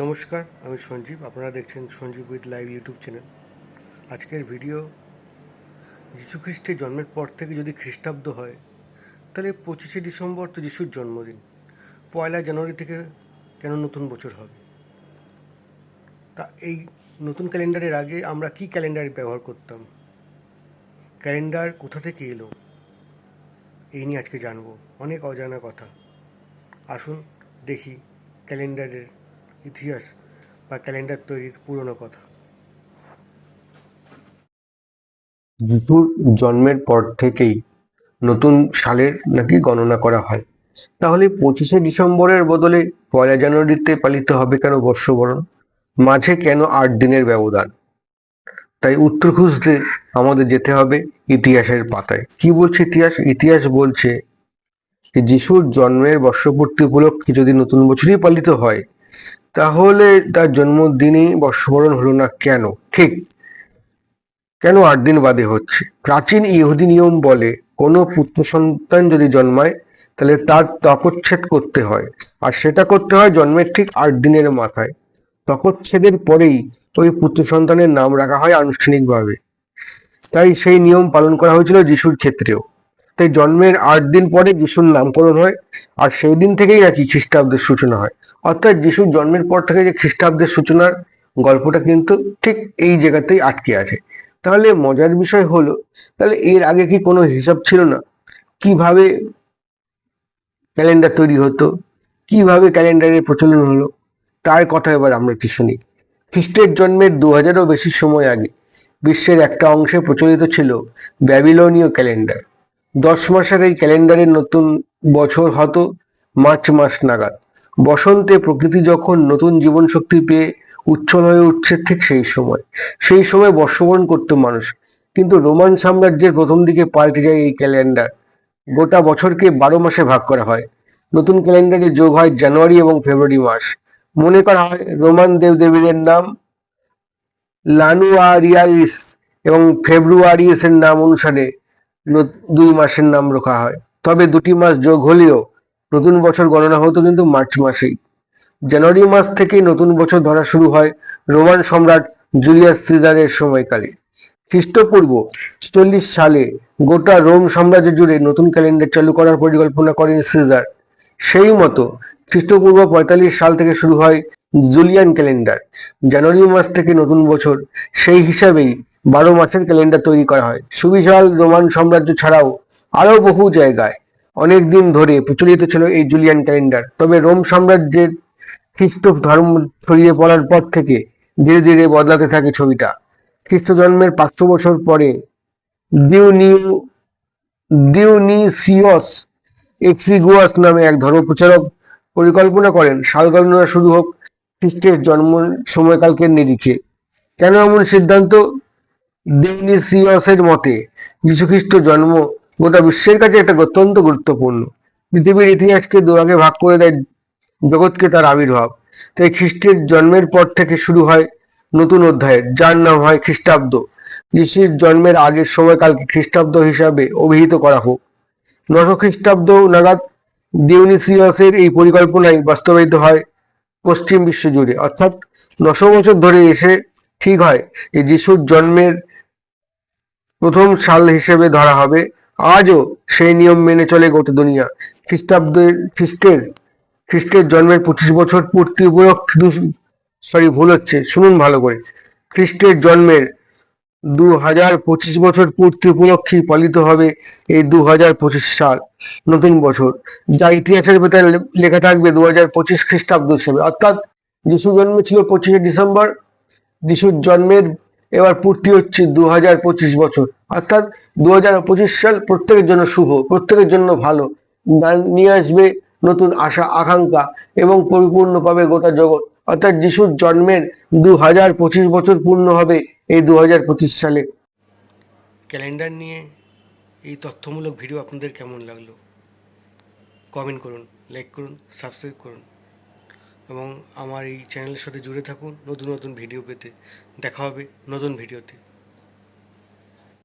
নমস্কার, আমি সঞ্জীব। আপনারা দেখছেন Sanjeev with live YouTube channel. আজকের ভিডিও, যীশু খ্রিস্টের জন্মের পর থেকে যদি খ্রিস্টাব্দ হয়, তাহলে পঁচিশে ডিসেম্বর তো যিশুর জন্মদিন। পয়লা জানুয়ারি থেকে কেন নতুন বছর হবে? তা এই নতুন ক্যালেন্ডারের আগে আমরা কি ক্যালেন্ডার ব্যবহার করতাম? ক্যালেন্ডার কোথা থেকে এলো? এই নিয়ে আজকে জানব। অনেক অজানা কথা। আসুন দেখি ক্যালেন্ডারের ইতিহাস বা ক্যালেন্ডার তৈরির পুরনো কথা। যিশুর জন্মের পর থেকেই নতুন সালের নাকি গণনা করা হয়। তাহলে পঁচিশে ডিসেম্বরের বদলে পয়লা জানুয়ারিতে পালিত হবে কেন বর্ষবরণ? মাঝে কেন আট দিনের ব্যবধান? তাই উত্তর খুঁজতে আমাদের যেতে হবে ইতিহাসের পাতায়। কি বলছে ইতিহাস? ইতিহাস বলছে যিশুর জন্মের বর্ষপূর্তি উপলক্ষে যদি নতুন বছরই পালিত হয় তাহলে তার জন্মদিনই বর্ষবরণ হলো না কেন? ঠিক। কেন আট দিন বাদে হচ্ছে? প্রাচীন ইহুদি নিয়ম বলে, কোনো পুত্র সন্তান যদি জন্মায়, তাহলে তার ত্বকচ্ছেদ করতে হয়। আর সেটা করতে হয় জন্মের ঠিক আট দিনের মাথায়। ত্বকচ্ছেদের পরেই ওই পুত্র সন্তানের নাম রাখা হয় আনুষ্ঠানিকভাবে। তাই সেই নিয়ম পালন করা হয়েছিল যিশুর ক্ষেত্রেও। তাই জন্মের আট দিন পরে যিশুর নামকরণ হয়, আর সেই দিন থেকেই নাকি খ্রিস্টাব্দের সূচনা হয়। অর্থাৎ যিশুর জন্মের পর থেকে যে খ্রিস্টাব্দের সূচনার গল্পটা কিন্তু ঠিক এই জায়গাতেই আটকে আছে। তাহলে মজার বিষয় হলো, তাহলে এর আগে কি কোনো হিসাব ছিল না? কীভাবে ক্যালেন্ডার তৈরি হতো? কীভাবে ক্যালেন্ডারের প্রচলন হলো? তার কথা এবার আমরা একটু শুনি। খ্রিস্টের জন্মের দু হাজারও বেশি সময় আগে বিশ্বের একটা অংশে প্রচলিত ছিল ব্যাবিলনীয় ক্যালেন্ডার। দশ মাসের এই ক্যালেন্ডারের নতুন বছর হতো মার্চ মাস নাগাদ। বসন্তে প্রকৃতি যখন নতুন জীবন শক্তি পেয়ে উচ্ছল হয়ে উঠছে ঠিক সেই সময়। সেই সময় বর্ষবরণ করতো মানুষ। কিন্তু রোমান সাম্রাজ্যের প্রথম দিকে পাল্টে যায় এই ক্যালেন্ডার। গোটা বছরকে বারো মাসে ভাগ করা হয়। নতুন ক্যালেন্ডারে যোগ হয় জানুয়ারি এবং ফেব্রুয়ারি মাস। মনে করা হয় রোমান দেবদেবীদের নাম লানুয়ারিয়ালিস এবং ফেব্রুয়ারিয়াস এর নাম অনুসারে দুই মাসের নাম রাখা হয়। তবে দুটি মাস যোগ হলেও নতুন বছর গণনা হতো কিন্তু মার্চ মাসেই। জানুয়ারি মাস থেকেই নতুন বছর ধরা শুরু হয় রোমান সম্রাট জুলিয়াস সিজারের সময়কালে। খ্রিস্টপূর্ব চল্লিশ সালে গোটা রোম সাম্রাজ্য জুড়ে নতুন ক্যালেন্ডার চালু করার পরিকল্পনা করেন সিজার। সেই মতো খ্রিস্টপূর্ব পঁয়তাল্লিশ সাল থেকে শুরু হয় জুলিয়ান ক্যালেন্ডার। জানুয়ারি মাস থেকে নতুন বছর সেই হিসাবেই বারো মাসের ক্যালেন্ডার তৈরি করা হয়। সুবিশাল রোমান সাম্রাজ্য ছাড়াও আরও বহু জায়গায় অনেক দিন ধরে প্রচলিত ছিল এই জুলিয়ান ক্যালেন্ডার। তবে রোম সাম্রাজ্যের খ্রিস্ট ধর্ম ছড়িয়ে পড়ার পর থেকে ধীরে ধীরে বদলাতে থাকে ছবিটা। খ্রিস্ট জন্মের পাঁচশো বছর পরে দিউনিউ দিউনিসিয়স এক্সিগুয়াস নামে এক ধর্মপ্রচারক পরিকল্পনা করেন, সাল গণনা শুরু হোক, খ্রিস্টের জন্ম সময়কালকে নিরিখে। কেন এমন সিদ্ধান্ত? দিউনিসিয়সের মতে, যীশুখ্রিস্ট জন্ম গোটা বিশ্বের কাছে একটা অত্যন্ত গুরুত্বপূর্ণ। পৃথিবীর ইতিহাসকে দুভাগে ভাগ করে দেয় জগৎকে তার আবির্ভাব। তাই খ্রিস্টের জন্মের পর থেকে শুরু হয় নতুন অধ্যায়ের যার নাম হয় খ্রিস্টাব্দ। যিশুর জন্মের আগের সময়কালকে খ্রিস্টাব্দ হিসাবে অভিহিত করা হোক। নশো খ্রিস্টাব্দ নাগাদ ডিউনিসিয়াসের এই পরিকল্পনাই বাস্তবায়িত হয় পশ্চিম বিশ্ব জুড়ে। অর্থাৎ নশো বছর ধরে এসে ঠিক হয় যে যিশুর জন্মের প্রথম সাল হিসেবে ধরা হবে আজও সেই নিয়ম মেনে চলে গোটা দুনিয়া। খ্রিস্টাব্দের, খ্রিস্টের খ্রিস্টের জন্মের পঁচিশ বছর পূর্তি উপলক্ষে সরি ভুল হচ্ছে, শুনুন ভালো করে। খ্রিস্টের জন্মের দু হাজার পঁচিশ বছর পূর্তি উপলক্ষে পালিত হবে এই দু হাজার পঁচিশ সাল, নতুন বছর। যা ইতিহাসের ভেতরে লেখা থাকবে দু হাজার পঁচিশ খ্রিস্টাব্দ হিসেবে। অর্থাৎ যিশু জন্ম ছিল পঁচিশে ডিসেম্বর, যিশুর জন্মের এবার পূর্তি হচ্ছে দু হাজার পঁচিশ বছর। অর্থাৎ দু হাজার পঁচিশ সাল প্রত্যেকের জন্য শুভ, প্রত্যেকের জন্য ভালো। নিয়ে আসবে নতুন আশা, আকাঙ্ক্ষা এবং পরিপূর্ণ পাবে গোটা জগৎ। অর্থাৎ যিশুর জন্মের দু হাজার পঁচিশ বছর পূর্ণ হবে এই দু হাজার পঁচিশ সালে। ক্যালেন্ডার নিয়ে এই তথ্যমূলক ভিডিও আপনাদের কেমন লাগল? কমেন্ট করুন, লাইক করুন, সাবস্ক্রাইব করুন এবং আমার এই চ্যানেলের সাথে জুড়ে থাকুন নতুন নতুন ভিডিও পেতে। দেখা হবে নতুন ভিডিওতে।